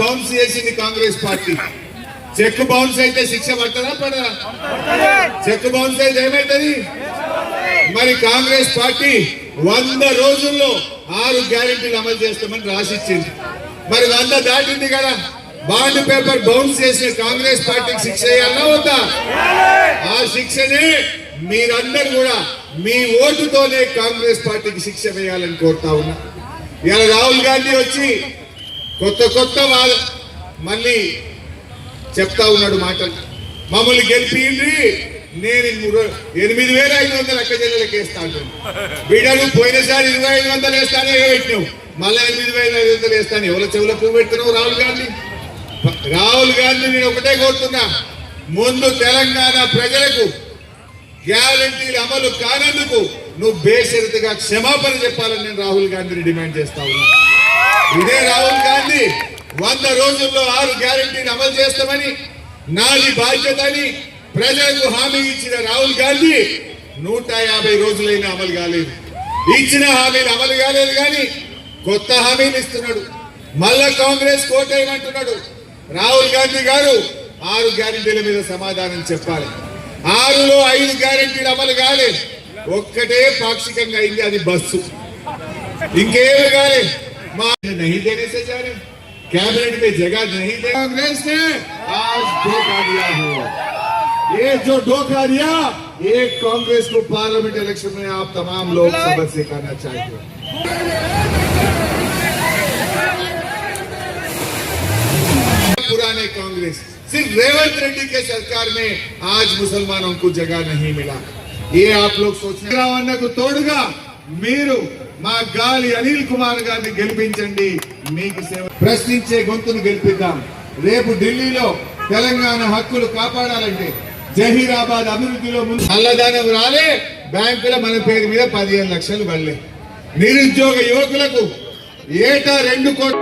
Bounce చేసింది Congress party. Check bounce అయితే శిక్ష పడతారా? పడదా చెక్ బౌన్స్ అయితే ఏమైతుంది? మరి కాంగ్రెస్ పార్టీ వంద రోజుల్లో ఆరు గ్యారెంటీలు అమలు చేస్తామని రాసిచ్చింది. మరి వంద దాటింది కదా. బాండ్ పేపర్ బౌన్స్ చేసిన కాంగ్రెస్ పార్టీకి శిక్ష వేయాలన్నా వద్దా? ఆ శిక్షనే మీరందరూ కూడా మీ ఓటుతోనే కాంగ్రెస్ పార్టీకి శిక్ష వేయాలని కోరుతా ఉన్నా. ఇవాళ రాహుల్ గాంధీ వచ్చి కొత్త కొత్త వాళ్ళ మళ్ళీ చెప్తా ఉన్నాడు మాటలు. మమ్మల్ని గెలిపింది నేను మూడు- ఎనిమిది వేల ఐదు వందలు అక్క వేస్తా వేస్తాను బిడ్డలు పోయినసారి ఇరవై ఐదు వందలు వేస్తానే పెట్టినావు. మళ్ళీ ఎనిమిది వేల ఐదు వందలు వేస్తాను. ఎవరి చెవుల పువ్వు పెడుతున్నావు? రాహుల్ గాంధీ. రాహుల్ గాంధీ నేను ఒకటే కోరుతున్నా. ముందు తెలంగాణ ప్రజలకు గ్యారంటీలు అమలు కానందుకు నువ్వు బేషరతుగా క్షమాపణ చెప్పాలని నేను రాహుల్ గాంధీని డిమాండ్ చేస్తా ఉన్నా. ఇదే రాహుల్ గాంధీ వంద రోజుల్లో ఆరు గ్యారంటీని అమలు చేస్తామని నాది బాధ్యత అని ప్రజలకు హామీ ఇచ్చిన రాహుల్ గాంధీ నూట యాభై రోజులైనా అమలు కాలేదు. ఇచ్చిన హామీలు అమలు కాలేదు కానీ కొత్త హామీలు ఇస్తున్నాడు. మళ్ళా కాంగ్రెస్ కోటేయమంటున్నాడు రాహుల్ గాంధీ గారు ఆరు గ్యారంటీల మీద సమాధానం చెప్పాలి. ఆరులో ఐదు గ్యారంటీలు అమలు కాలేదు. ఒక్కటే పాక్షికంగా అయింది అది బస్సు. ఇంకేమి కాలేదు. नहीं देने से जा रहे कैबिनेट में जगह नहीं दे कांग्रेस ने आज धोखा दिया हो। ये जो धोखा दिया ये कांग्रेस को पार्लियामेंट इलेक्शन में आप तमाम लोग सबक सिखाना चाहिए पुराने कांग्रेस सिर्फ़ रेवंत रेड्डी के सरकार में आज मुसलमानों को जगह नहीं मिला। ये आप लोग सोच रहे को तोड़गा मेरू మా గాలి అనిల్ కుమార్ గారిని గెలిపించండి. మీకు సేవ ప్రశ్నించే గొంతును గెలిపిద్దాం. రేపు ఢిల్లీలో తెలంగాణ హక్కులు కాపాడాలంటే జహీరాబాద్ అభివృద్ధిలో ముందు నల్లధనం రాలే. బ్యాంకుల మన పేరు మీద పదిహేను లక్షలు పడలే. నిరుద్యోగ యువకులకు ఏటా రెండు కోట్ల